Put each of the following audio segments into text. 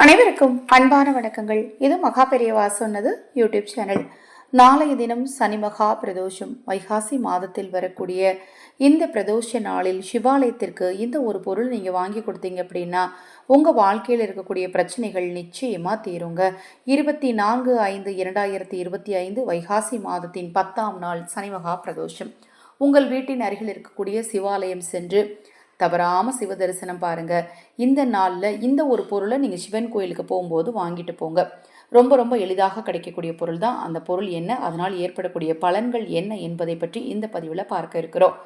அனைவருக்கும் அன்பான வணக்கங்கள். இது மகா பெரியவா சொன்னது யூடியூப் சேனல். நாளைய தினம் சனி மகா பிரதோஷம். வைகாசி மாதத்தில் வரக்கூடிய இந்த பிரதோஷ நாளில் சிவாலயத்திற்கு இந்த ஒரு பொருள் நீங்கள் வாங்கி கொடுத்தீங்க அப்படின்னா உங்கள் வாழ்க்கையில் இருக்கக்கூடிய பிரச்சனைகள் நிச்சயமாக தீருங்க. இருபத்தி நான்கு ஐந்து இரண்டாயிரத்தி இருபத்தி ஐந்து வைகாசி மாதத்தின் பத்தாம் நாள் சனி மகா பிரதோஷம். உங்கள் வீட்டின் அருகில் இருக்கக்கூடிய சிவாலயம் சென்று தவறாமல் சிவ தரிசனம் பாருங்க. இந்த நாளில் இந்த ஒரு பொருளை நீங்கள் சிவன் கோயிலுக்கு போகும்போது வாங்கிட்டு போங்க. ரொம்ப ரொம்ப எளிதாக கிடைக்கக்கூடிய பொருள் தான். அந்த பொருள் என்ன? அதனால் ஏற்படக்கூடிய பலன்கள் என்ன என்பதை பற்றி இந்த பதிவில் பார்க்க இருக்கிறோம்.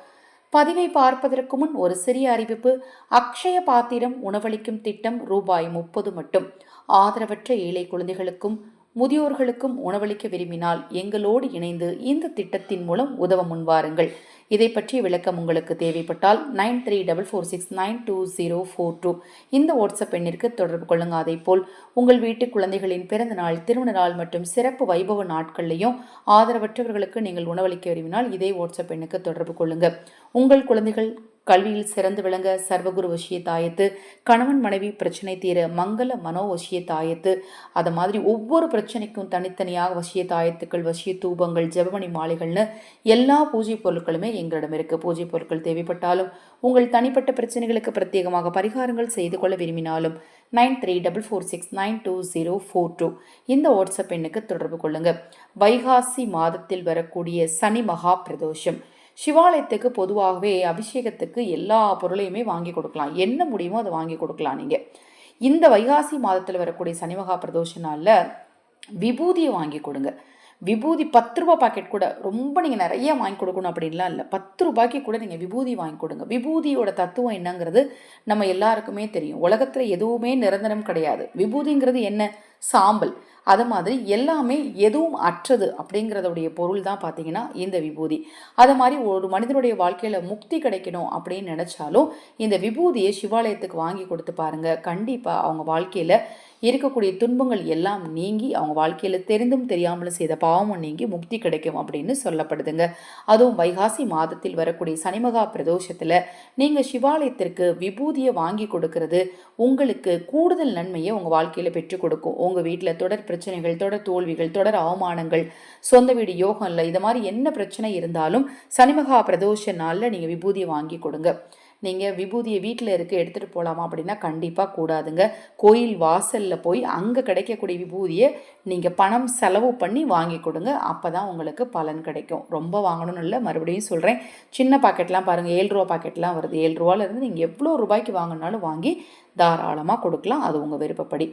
பதிவை பார்ப்பதற்கு முன் ஒரு சிறிய அறிவிப்பு. அக்ஷய பாத்திரம் உணவளிக்கும் திட்டம் ரூபாய் முப்பது மட்டும். ஆதரவற்ற ஏழை குழந்தைகளுக்கும் முதியோர்களுக்கும் உணவளிக்க விரும்பினால் எங்களோடு இணைந்து இந்த திட்டத்தின் மூலம் உதவ முன்வாருங்கள். இதை பற்றிய விளக்கம் உங்களுக்கு தேவைப்பட்டால் nine three double four six nine two zero four two இந்த வாட்ஸ்அப் எண்ணிற்கு தொடர்பு கொள்ளுங்க. அதே போல் உங்கள் வீட்டு குழந்தைகளின் பிறந்த நாள் திருமண நாள் மற்றும் சிறப்பு வைபவ நாட்கள்லையும் ஆதரவற்றவர்களுக்கு நீங்கள் உணவளிக்க விரும்பினால் இதே வாட்ஸ்அப் எண்ணுக்கு தொடர்பு கொள்ளுங்க. உங்கள் குழந்தைகள் கல்வியில் சிறந்து விளங்க சர்வகுரு வசிய தாயத்து கணவன் மனைவி பிரச்சனை தீர மங்கள மனோ வசிய தாயத்து. அது மாதிரி ஒவ்வொரு பிரச்சனைக்கும் தனித்தனியாக வசிய தாயத்துக்கள் வசிய தூபங்கள் ஜெபமணி மாலைகள்னு எல்லா பூஜை பொருட்களுமே எங்களிடம் இருக்குது பூஜை பொருட்கள் தேவைப்பட்டாலும் உங்கள் தனிப்பட்ட பிரச்சனைகளுக்கு பிரத்யேகமாக பரிகாரங்கள் செய்து கொள்ள விரும்பினாலும் nine three double four six nine two zero four two இந்த வாட்ஸ்அப் எண்ணுக்கு தொடர்பு கொள்ளுங்கள் வைகாசி மாதத்தில் வரக்கூடிய சனி மகா பிரதோஷம். சிவாலயத்துக்கு பொதுவாகவே அபிஷேகத்துக்கு எல்லா பொருளையுமே வாங்கி கொடுக்கலாம். என்ன முடியுமோ அதை வாங்கி கொடுக்கலாம் நீங்கள் இந்த வைகாசி மாதத்தில் வரக்கூடிய சனிமகா பிரதோஷ நாளில் விபூதியை வாங்கி கொடுங்க. விபூதி பத்து ரூபா பாக்கெட் கூட ரொம்ப நீங்கள் நிறைய வாங்கி கொடுக்கணும் அப்படின்லாம் இல்லை. பத்து ரூபாய்க்கு கூட நீங்கள் விபூதி வாங்கி கொடுங்க. விபூதியோட தத்துவம் என்னங்கிறது நம்ம எல்லாருக்குமே தெரியும். உலகத்தில் எதுவுமே நிரந்தரம் கிடையாது. விபூதிங்கிறது என்ன? சாம்பல். அது மாதிரி எல்லாமே எதுவும் அற்றது அப்படிங்கிறதுடைய பொருள் தான் பார்த்தீங்கன்னா இந்த விபூதி. அது மாதிரி ஒரு மனிதனுடைய வாழ்க்கையில் முக்தி கிடைக்கணும் அப்படின்னு நினச்சாலும் இந்த விபூதியை சிவாலயத்துக்கு வாங்கி கொடுத்து பாருங்கள் கண்டிப்பாக அவங்க வாழ்க்கையில் இருக்கக்கூடிய துன்பங்கள் எல்லாம் நீங்கி அவங்க வாழ்க்கையில் தெரிந்தும் தெரியாமலும் செய்த பாவமும் நீங்கி முக்தி கிடைக்கும் அப்படின்னு சொல்லப்படுதுங்க. அதுவும் வைகாசி மாதத்தில் வரக்கூடிய சனிமகா பிரதோஷத்தில் நீங்கள் சிவாலயத்திற்கு விபூதியை வாங்கி கொடுக்கறது உங்களுக்கு கூடுதல் நன்மையை உங்கள் வாழ்க்கையில் பெற்றுக் கொடுக்கும். உங்கள் வீட்டில் தொடர் பிரச்சனைகள் தொடர் தோல்விகள் தொடர் அவமானங்கள் சொந்த வீடு யோகம் இல்லை இது மாதிரி என்ன பிரச்சனை இருந்தாலும் சனிமகா பிரதோஷ நாளில் நீங்கள் விபூதியை வாங்கி கொடுங்க. நீங்கள் விபூதியை வீட்டில் இருக்க எடுத்துகிட்டு போகலாமா அப்படின்னா கண்டிப்பாக கூடாதுங்க. கோயில் வாசலில் போய் அங்கே கிடைக்கக்கூடிய விபூதியை நீங்கள் பணம் செலவு பண்ணி வாங்கி கொடுங்க. அப்போ தான் உங்களுக்கு பலன் கிடைக்கும். ரொம்ப வாங்கணும்னு இல்லை மறுபடியும் சொல்கிறேன் சின்ன பாக்கெட்லாம் பாருங்கள் ஏழு ரூபா பாக்கெட்லாம் வருது. ஏழு ரூபாலேருந்து நீங்கள் எவ்வளோ ரூபாய்க்கு வாங்கினாலும் வாங்கி தாராளமாக கொடுக்கலாம். அது உங்கள் விருப்பப்படி.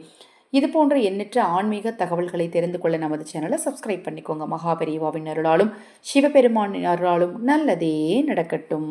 இது போன்ற எண்ணற்ற ஆன்மீக தகவல்களை தெரிந்து கொள்ள நமது சேனலை சப்ஸ்கிரைப் பண்ணிக்கோங்க. மகாபெரிவாவின் அருளாலும் சிவபெருமானின் அருளாலும் நல்லதே நடக்கட்டும்.